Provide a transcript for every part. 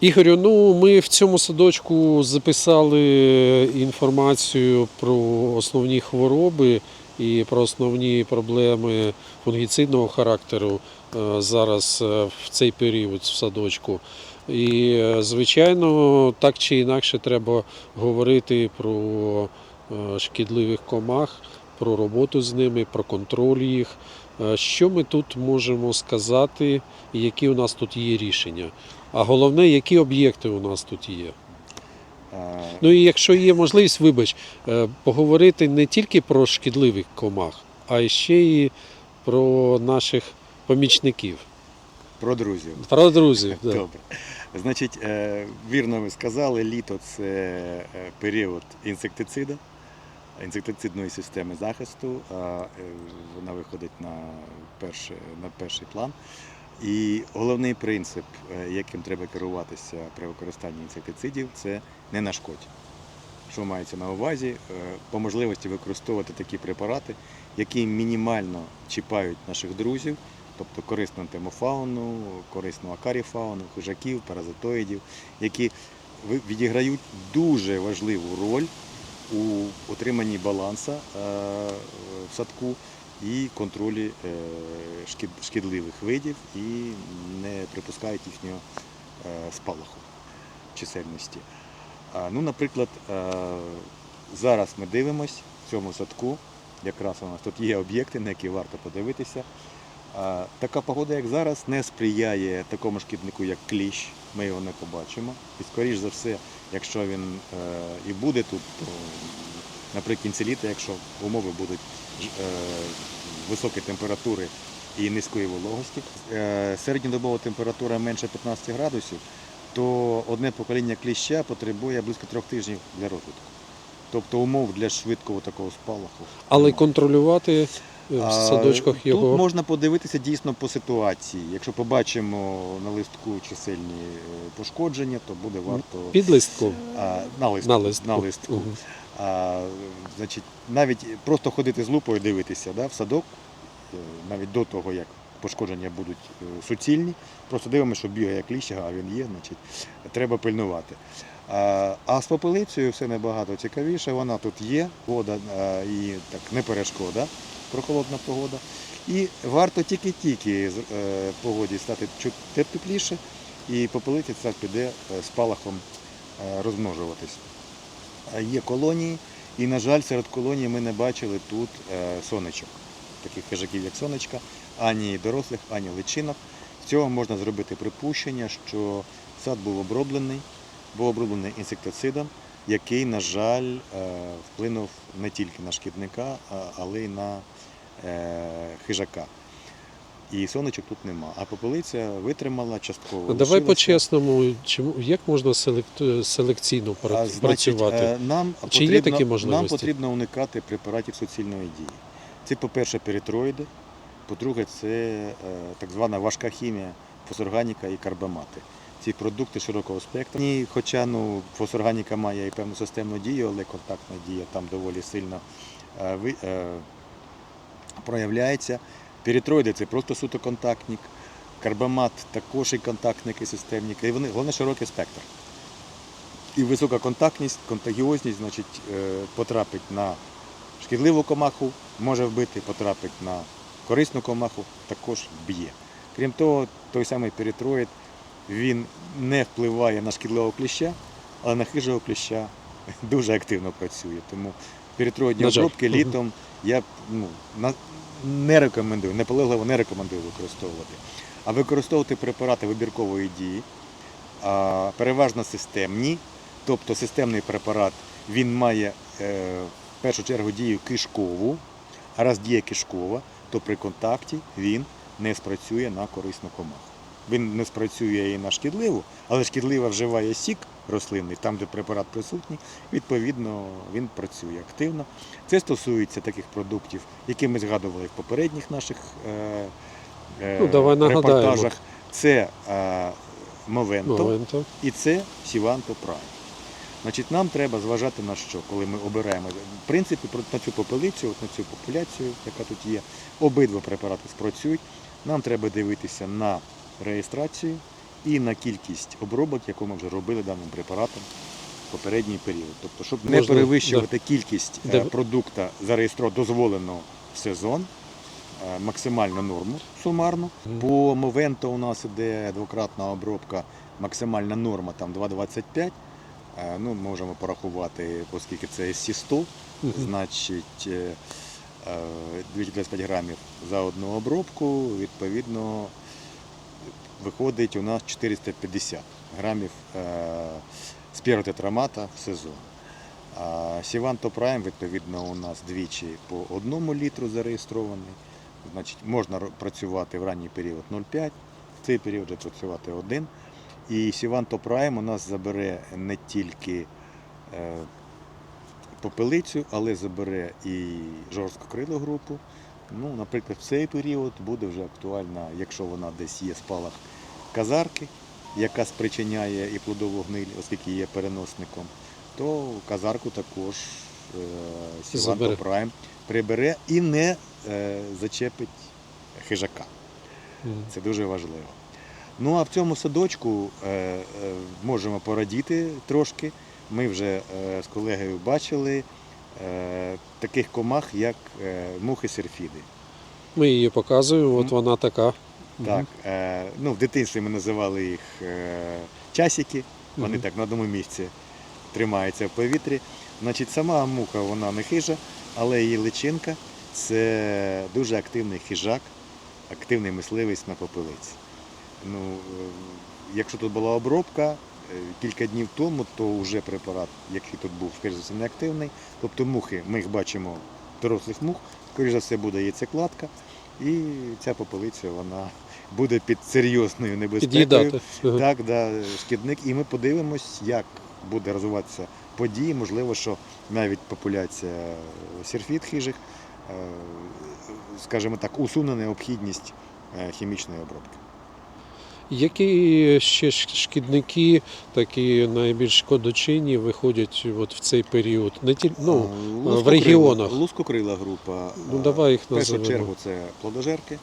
Ігорю, ну ми в цьому садочку записали інформацію про основні хвороби і про основні проблеми фунгіцидного характеру е, зараз е, в цей період в садочку. І, е, звичайно, так чи інакше треба говорити про шкідливих комах, про роботу з ними, про контроль їх. Що ми тут можемо сказати, і які у нас тут є рішення? А головне, які об'єкти у нас тут є. Е, Ну і якщо є можливість, вибач, е, поговорити не тільки про шкідливих комах, а й ще і про наших помічників, Про друзів. про друзів. Да. Добре. Значить, е, вірно ви сказали, літо це період інсектицида, інсектицидної системи захисту. Вона виходить на перший, на перший план. І головний принцип, е, яким треба керуватися при використанні інсектицидів, це не нашкодь. Що мається на увазі? Е, По можливості використовувати такі препарати, які мінімально чіпають наших друзів, тобто корисну антимофауну, корисну акаріфауну, хижаків, паразитоїдів, які відіграють дуже важливу роль у отриманні балансу е, в садку і контролі е, шкідливих видів і не припускають їхнього е, спалаху чисельності. Ну, наприклад, е, зараз ми дивимось в цьому садку, якраз у нас тут є об'єкти, на які варто подивитися. Така погода, як зараз, не сприяє такому шкіднику, як кліщ. Ми його не побачимо. І, скоріш за все, якщо він і буде тут, то наприкінці літа, якщо умови будуть е, високі температури і низької вологості, е, середньодобова температура менше 15 градусів, то одне покоління кліща потребує близько трьох тижнів для розвитку. Тобто умов для швидкого такого спалаху. Але контролювати е, в садочках його. Тут можна подивитися дійсно по ситуації. Якщо побачимо на листку чисельні пошкодження, то буде варто Під листку. а, на листку. На листку. На листку. Мгм. А, значить, навіть просто ходити з лупою дивитися да, в садок, е, навіть до того, як пошкодження будуть е, суцільні, просто дивимося, що бігає кліщ, а він є, значить, треба пильнувати. А, з попелицею все набагато цікавіше, вона тут є, вода і так не перешкода, прохолодна погода. І варто тільки-тільки з е, погоді стати тепліше, і попелиця ця піде е, спалахом е, розмножуватись. Є колонії, і, на жаль, серед колоній ми не бачили тут е, сонечок, таких хижаків, як сонечка, ані дорослих, ані личинок. З цього можна зробити припущення, що сад був оброблений, був оброблений інсектицидом, який, на жаль, е, вплинув не тільки на шкідника, але й на е, хижака. І сонечок тут нема. А попелиця витримала частково. Давай лишилася. по-чесному, як можна селек- селекційно А, значить, працювати? е, Нам Чи є потрібно, такі Нам потрібно уникати препаратів суцільної дії. Це, по-перше, перитроїди, по-друге, це е, так звана важка хімія, фосорганіка і карбамати. Ці продукти широкого спектру. І, хоча ну, фосорганіка має і певну системну дію, але контактна дія там доволі сильно е, проявляється. Перитроїди це просто суто контактник. Карбамат також і контактник, і системник. І вони, головне широкий спектр. І висока контактність, контагіозність, значить, е, потрапить на шкідливу комаху, може вбити, потрапить на корисну комаху, також б'є. Крім того, той самий перитроїд, він не впливає на шкідливого кліща, але на хижого кліща дуже активно працює. Тому перитроїдні обробки літом я ну, на- не рекомендую, наполегливо не рекомендую використовувати. А використовувати препарати вибіркової дії, переважно системні, тобто системний препарат він має е, в першу чергу дію кишкову, а раз діє кишкова, то при контакті він не спрацює на корисну комаху. Він не спрацює і на шкідливу, але шкідлива вживає сік рослинний, там, де препарат присутній, відповідно, він працює активно. Це стосується таких продуктів, які ми згадували в попередніх наших е, е, Ну, давай нагадаємо. репортажах. Це е, Мовенто Моменту. і це Сіванто Прайм. Значить, нам треба зважати на що, коли ми обираємо. В принципі, на цю попелицю, на цю популяцію, яка тут є, обидва препарати спрацюють. Нам треба дивитися на реєстрацію і на кількість обробок, яку ми вже робили даним препаратом в попередній період. Тобто, щоб не Можна, перевищувати кількість е, Да. продукту зареєстро дозволено в сезон, е, максимальну норму сумарно. Мгм. По Мовенто у нас іде двократна обробка, максимальна норма там 2,25. Е, Ну, можемо порахувати, оскільки це SC100, Мгм. значить е, е, 225 грамів за одну обробку, відповідно, виходить у нас 450 грамів е, спіротетрамата в сезон. А Сіванто Прайм, відповідно, у нас двічі по одному літру зареєстрований. Значить, можна працювати в ранній період 0,5, в цей період вже працювати 1. І Сіванто Прайм у нас забере не тільки е, попелицю, але забере і жорсткокрилу групу. Ну, наприклад, в цей період буде вже актуальна, якщо вона десь є спалах казарки, яка спричиняє і плодову гниль, оскільки є переносником, то казарку також е. Сіванто Прайм прибере і не е, зачепить хижака. Мгм. Це дуже важливо. Ну а в цьому садочку е, е, можемо порадіти трошки. Ми вже е, з колегою бачили таких комах, як е, мухи серфіди. Ми її показуємо, от вона така. Так, е, ну, в дитинстві ми називали їх е, часики, вони Мгм. так на одному місці тримаються в повітрі. Значить, сама муха вона не хижа, але її личинка це дуже активний хижак, активний мисливець на попелиці. Ну, е, якщо тут була обробка е, кілька днів тому, то вже препарат, який тут був, скоріш за все, не активний. Тобто мухи, ми їх бачимо, дорослих мух, скоріш за все буде яйцекладка, і ця попелиця вона буде під серйозною небезпекою. Так, да, шкідник. І ми подивимось, як буде розвиватися події. Можливо, що навіть популяція сірфіт хижих, е, скажімо так, усуне необхідність е, хімічної обробки. Які ще шкідники, такі найбільш шкодочинні, виходять от в цей період? Не ті... ну, лускокрила- регіонах. Лускокрила група. ну давай їх В першу чергу це плодожерки.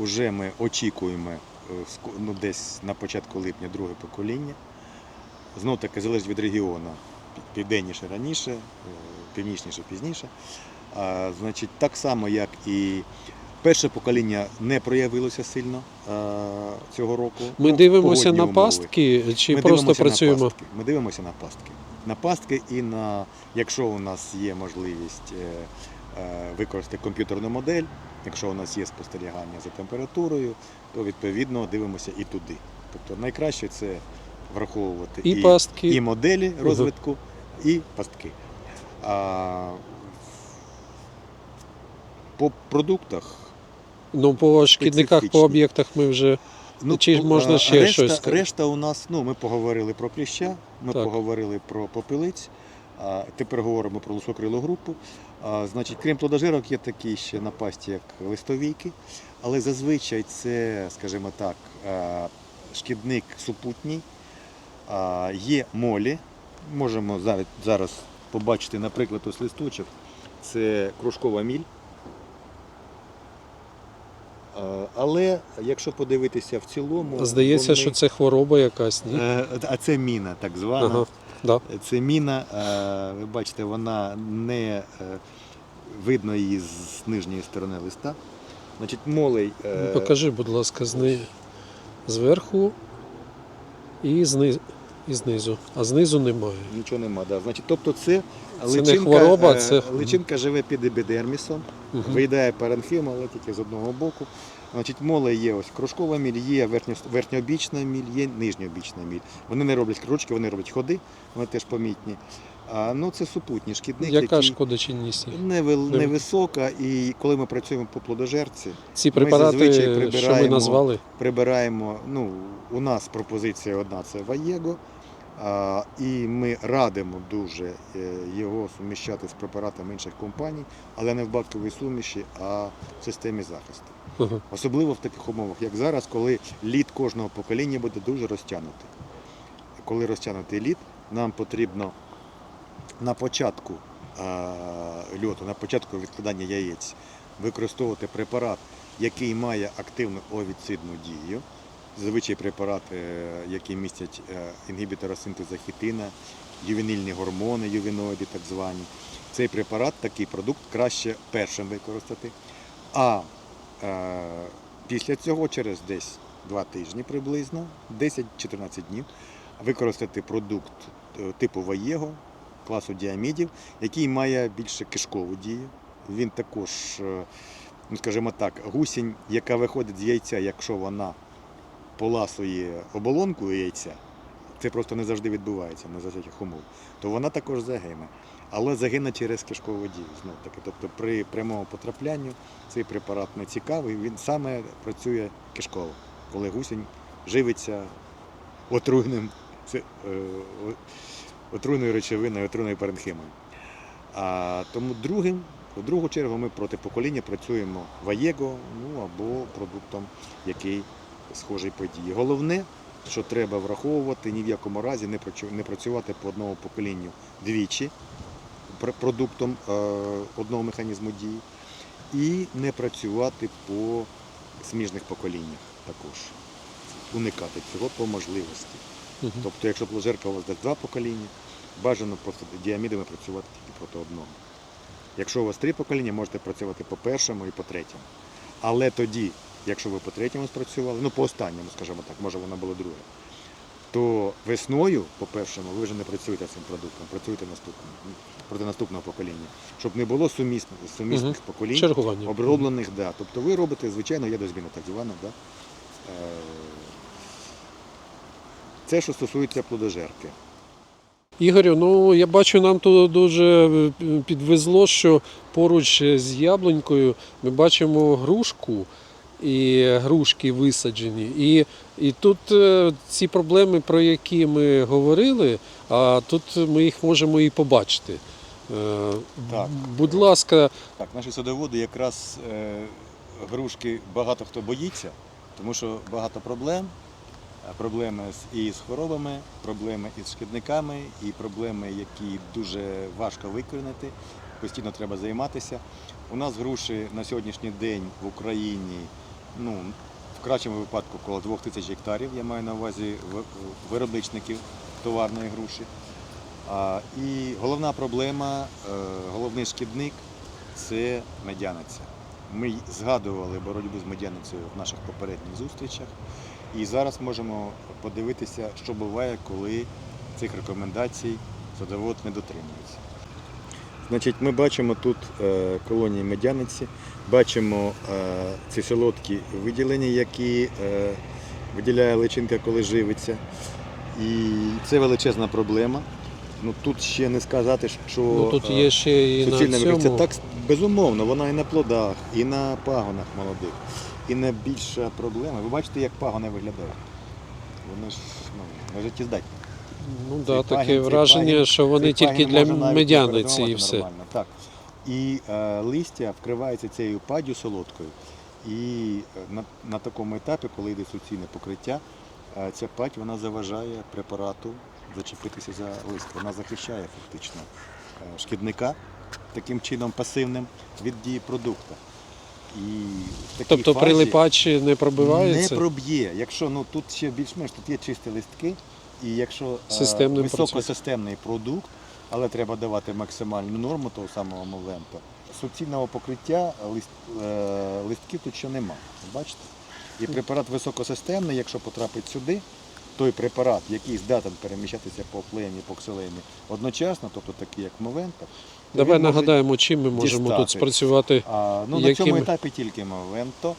Уже ми очікуємо е, ну, десь на початку липня друге покоління. Знов таки залежить від регіону. Південніше раніше, е, північніше пізніше. А, значить, так само, як і перше покоління не проявилося сильно а, цього року. Ми Ну, дивимося на пастки чи Ми просто дивимося на працюємо? пастки. Ми дивимося на пастки. На пастки і на, якщо у нас є можливість е, е, використати комп'ютерну модель, якщо у нас є спостерігання за температурою, то відповідно дивимося і туди. Тобто найкраще це враховувати І пастки. і моделі розвитку, і пастки. А, по продуктах Ну, по шкідниках, по об'єктах ми вже Чи ж можна ще решта, щось сказати? Решта у нас, ну, ми поговорили про кліща, ми Так. поговорили про попелиць, а тепер говоримо про лусокрилу групу. А, значить, крім плодожирок, є такі ще напасті, як листовійки, але зазвичай це, скажімо так, а, шкідник супутній. А, є молі. Можемо зараз, зараз побачити, наприклад, ось листочок. Це кружкова міль. Але якщо подивитися в цілому, здається, вони- що це хвороба якась. Ні? Е, А це міна, так звана. Ага, да. Це міна, е, ви бачите, вона не е, видно її з нижньої сторони листа. Значить, молей Ну, Покажи, будь ласка, зни... зверху і, зни... і знизу. А знизу немає. нічого нема. Да. Значить, тобто це, Це не личинка, хвороба, е, це- личинка живе під епідермісом, угу. виїдає паренхим, але тільки з одного боку. Значить, Моле є ось кружкова міль, є верхньо, верхньообічна міль, є нижньобічна міль. Вони не роблять кружки, вони роблять ходи, вони теж помітні. Ну, це супутні шкідники. Яка які... шкодочинність? Невел- невисока, і коли ми працюємо по плодожерці, Ці Ми препарати, зазвичай що ми прибираємо назвали, прибираємо. Ну, у нас пропозиція одна це Ваєго, а, і ми радимо дуже е, його суміщати з препаратами інших компаній, але не в баковій суміші, а в системі захисту. Ага. Особливо в таких умовах, як зараз, коли лід кожного покоління буде дуже розтягнутий. Коли розтягнутий лід, нам потрібно на початку е, льоту, на початку відкладання яєць використовувати препарат, який має активну овіцидну дію. зазвичай препарати, е, які містять е, інгібітора синтезу хітина, ювенільні гормони, ювеноїди так звані. Цей препарат, такий продукт краще першим використати. А е, після цього, через десь два тижні приблизно, 10-14 днів, використати продукт типу Ваєго, класу діамідів, який має більше кишкову дію. Він також, е, ну скажімо так, гусінь, яка виходить з яйця, якщо вона поласує оболонку яйця, це просто не завжди відбувається на яких умов, то вона також загине. Але загине через кишкову дію. Знов таки. Тобто при прямому потраплянні цей препарат не цікавий, він саме працює кишково, коли гусінь живиться отруйним, це, е, отруйною речовиною, отруйною паренхимою. А тому другим, у другу чергу ми проти покоління працюємо Ваєго, ну або продуктом, який схожий по дії. Головне, що треба враховувати, ні в якому разі не працювати по одному поколінню двічі продуктом е, одного механізму дії, і не працювати по сміжних поколіннях також. Уникати цього по можливості. Мгм. Тобто, якщо пложерка у вас дасть два покоління, бажано просто діамідами працювати тільки проти одного. Якщо у вас три покоління, можете працювати по першому і по третьому. Але тоді, якщо ви по третьому спрацювали, ну по останньому, скажімо так, може воно було друге, то весною, по першому, ви вже не працюєте цим продуктом, працюєте наступним, проти наступного покоління, щоб не було сумісних, сумісних Мгм. поколінь, Чергування. оброблених, да. Тобто ви робите, звичайно, є дозміна так звана, да. Це, що стосується плодожерки. Ігорю, ну я бачу, нам тут дуже е, підвезло, що поруч з яблунькою ми бачимо грушку і грушки висаджені. І, і тут е, ці проблеми, про які ми говорили, а тут ми їх можемо і побачити. Е, Так. Будь ласка, Так, наші садоводи якраз грушки багато хто боїться, тому що багато проблем. Е, Проблеми і з хворобами, проблеми із шкідниками, і проблеми, які дуже важко викорінити, постійно треба займатися. У нас груші на сьогоднішній день в Україні, ну, в кращому випадку, коло 2 тисяч гектарів, я маю на увазі виробничників товарної груші. І головна проблема, е, головний шкідник це медяниця. Ми згадували боротьбу з медяницею в наших попередніх зустрічах. І зараз можемо подивитися, що буває, коли цих рекомендацій садовод не дотримується. Значить, ми бачимо тут е, колонії медяниці, бачимо е, ці солодкі виділення, які е, виділяє личинка, коли живиться. І це величезна проблема. Ну, тут ще не сказати, що ну, тут е, є ще і на цьому. Так, безумовно, вона і на плодах, і на пагонах молодих, і не більша проблема. Ви бачите, як пагони виглядають. Вони ж ну, не життєздатні. Ну да, таке враження, пагін- що вони тільки для медяниці і все. нормально. Так. І е, листя вкривається цією паддю солодкою. І е, на, на такому етапі, коли йде суцільне покриття, е, ця падь вона заважає препарату зачепитися за лист. Вона захищає фактично е, шкідника таким чином пасивним від дії продукту. І в такій Тобто фазі прилипачі не пробиваються? не проб'є. Якщо ну тут ще більш-менш тут є чисті листки, і якщо е, Системним високосистемний продукт, але треба давати максимальну норму того самого мовента, суцільного покриття лист, е, листків тут ще нема. Бачите? І препарат високосистемний, якщо потрапить сюди, той препарат, який здатен переміщатися по флеємі, по ксилемі одночасно, тобто такий як мовента, Давай нагадаємо, чим ми можемо дістати. тут спрацювати. а, ну, на цьому етапі тільки Мовенто.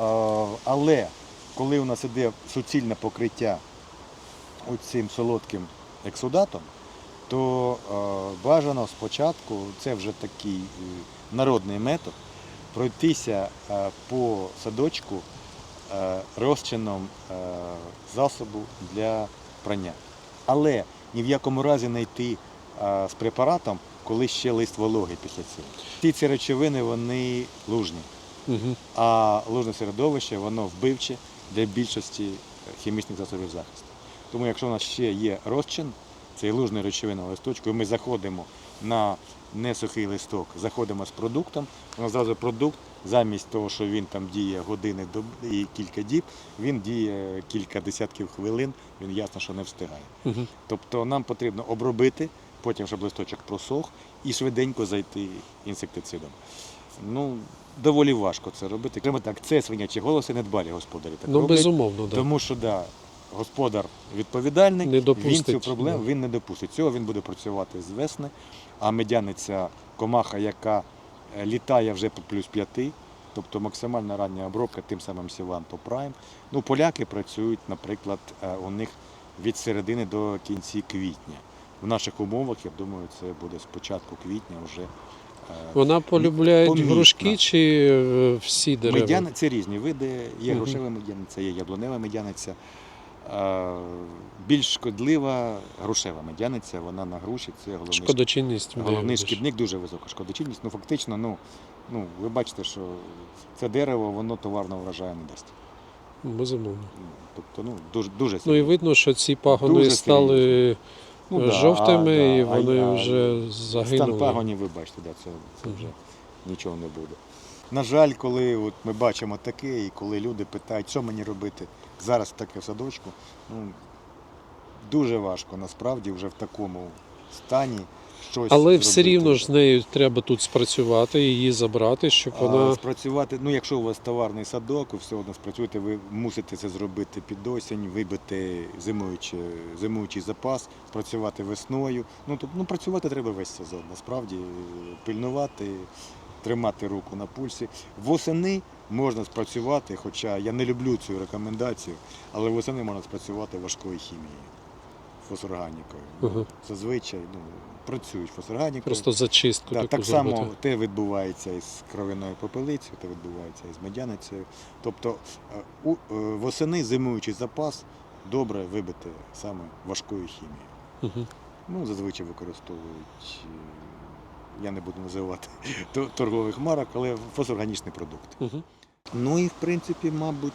А, але коли у нас іде суцільне покриття цим солодким ексудатом, то а, бажано спочатку, це вже такий е, народний метод, пройтися а, по садочку е, розчином е, засобу для прання. Але ні в якому разі не йти е, з препаратом, коли ще лист вологий після цього. Ті ці речовини вони лужні, Угу. а лужне середовище воно вбивче для більшості хімічних засобів захисту. Тому якщо у нас ще є розчин цей лужний речовина листочку, і ми заходимо на несухий листок, заходимо з продуктом, у нас зразу продукт, замість того, що він там діє години і кілька діб, він діє кілька десятків хвилин, він ясно, що не встигає. Мгм. Тобто нам потрібно обробити, потім, щоб листочок просох, і швиденько зайти інсектицидом. Ну, доволі важко це робити. Крім так, це свинячі голоси недбалі господарі. Так Ну, роблять. безумовно, да. Тому що да, господар відповідальний, Не він цю проблему він не допустить. Цього він буде працювати з весни, а медяниця комаха, яка е, літає вже по плюс п'яти, тобто максимальна рання обробка тим самим Сіванто Прайм. Ну, поляки працюють, наприклад, е, у них від середини до кінці квітня. В наших умовах, я думаю, це буде з початку квітня вже. е, Вона полюбляє помітна. грушки чи всі дерева? Медяни це різні види. Є грушева медяниця, є яблунева медяниця. Е, Більш шкодлива грушева медяниця, вона на груші, це головний, Шкодочинність. головний шкідник, дуже висока шкодочинність. Ну фактично, ну, ну, ви бачите, що це дерево, воно товарного врожаю не дасть. Безумовно. Ну, Тобто, ну, дуже, дуже Ну і видно, що ці пагони Дуже стали Ну, да, жовтими, а, і да, вони а, вже Стан пагонів, ви бачите, да, це, це вже нічого не буде. На жаль, коли от ми бачимо таке, і коли люди питають, що мені робити зараз таке в садочку, ну, дуже важко насправді вже в такому стані щось. Але все рівно ж з нею треба тут спрацювати, її забрати, щоб А, вона. Спрацювати, ну якщо у вас товарний садок, все одно спрацюєте, ви мусите це зробити під осінь, вибити зимуючий, зимуючий запас, спрацювати весною. Ну, тобто, ну працювати треба весь сезон. Насправді пильнувати, тримати руку на пульсі. Восени можна спрацювати, хоча я не люблю цю рекомендацію, але восени можна спрацювати важкою хімією, фосорганікою. Ага. Зазвичай ну, працюють фосорганікою. Просто зачистку Так, таку так само зробити. те відбувається із кров'яною попелицею, те відбувається із медяницею. Тобто е, у, е, восени зимуючий запас добре вибити саме важкою хімією. Мгм. Ну, зазвичай використовують, е, я не буду називати торгових марок, але фосорганічний продукт. Мгм. Ну і в принципі, мабуть,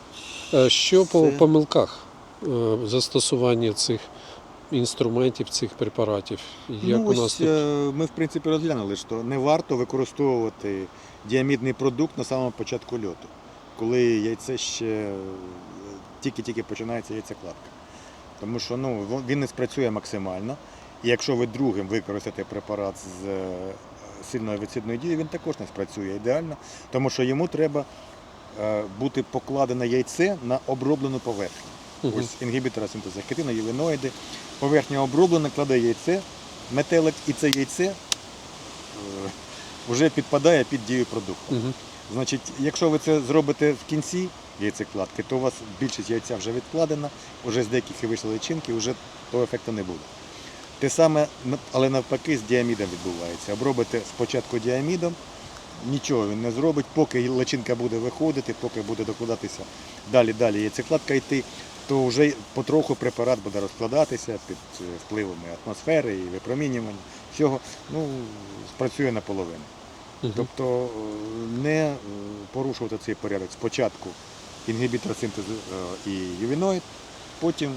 Що по помилках е, застосування цих інструментів, цих препаратів? Як ну, у нас тут? е, ми в принципі розглянули, що не варто використовувати діамідний продукт на самому початку льоту, коли яйце ще е, тільки-тільки починається яйцекладка. Тому що ну, він не спрацює максимально. І якщо ви другим використаєте препарат з е, сильною вицидною дією, він також не спрацює ідеально, тому що йому треба е, бути покладене яйце на оброблену поверхню. Мгм. Ось інгібітора синтезу хітину, євіноїди. Поверхня оброблена, кладе яйце, метелик, і це яйце е, вже підпадає під дію продукту. Мгм. Значить, якщо ви це зробите в кінці яйцекладки, то у вас більшість яйця вже відкладена, вже з деяких і вийшли личинки, вже того ефекту не буде. Те саме, але навпаки, з діамідом відбувається. Обробите спочатку діамідом, нічого він не зробить, поки личинка буде виходити, поки буде докладатися далі, далі яйцекладка йти, то вже потроху препарат буде розкладатися під е, впливами атмосфери і випромінювання. Всього ну, спрацює наполовину. Тобто е, не е, порушувати цей порядок. Спочатку інгібітор синтезу і ювіноїд, потім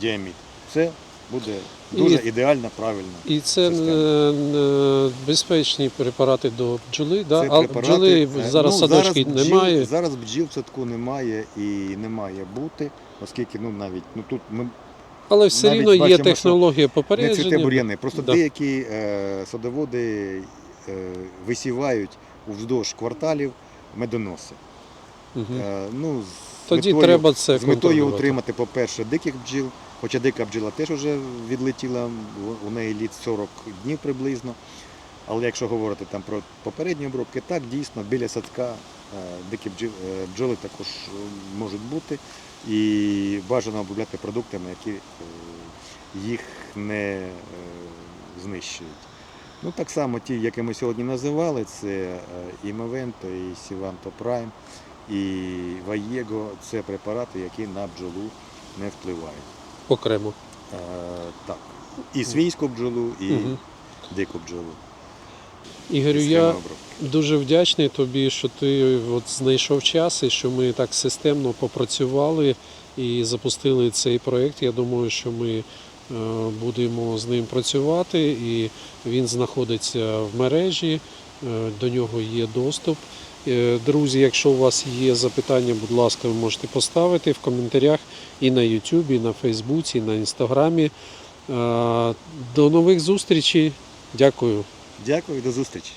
діамід. Це буде дуже І- ідеально, правильно. І це система. е, е, безпечні препарати до бджоли, да? Це а препарати, бджоли е, зараз ну, садочки бджіл- немає. Зараз бджіл в садку немає і не має бути, оскільки ну навіть ну тут ми Але все навіть рівно є бачимо, що технологія не цвіте попередження. бур'яни. Просто Да. деякі е, садоводи е, висівають уздовж кварталів медоноси. Мгм. Е, ну, з Тоді метою, треба це з метою контролювати. утримати, по-перше, диких бджіл, хоча дика бджіла теж вже відлетіла, у- неї літ 40 днів приблизно. Але якщо говорити там про попередні обробки, так дійсно біля садка е, дикі е, бджоли також е, можуть бути. І бажано обробляти продуктами, які їх не знищують. Ну, так само ті, які ми сьогодні називали, це і Мовенто, і Сіванто Прайм, і Ваєго це препарати, які на бджолу не впливають. Окремо. Е, так. І свійську бджолу, і Мгм. дику бджолу. Ігорю, я дуже вдячний тобі, що ти от знайшов час і що ми так системно попрацювали і запустили цей проєкт. Я думаю, що ми Е, Будемо з ним працювати, і він знаходиться в мережі, е, до нього є доступ. Е, Друзі, якщо у вас є запитання, будь ласка, ви можете поставити в коментарях і на YouTube, і на Фейсбуці, і на Інстаграмі. Е, До нових зустрічей. Дякую. Дякую, до зустрічі.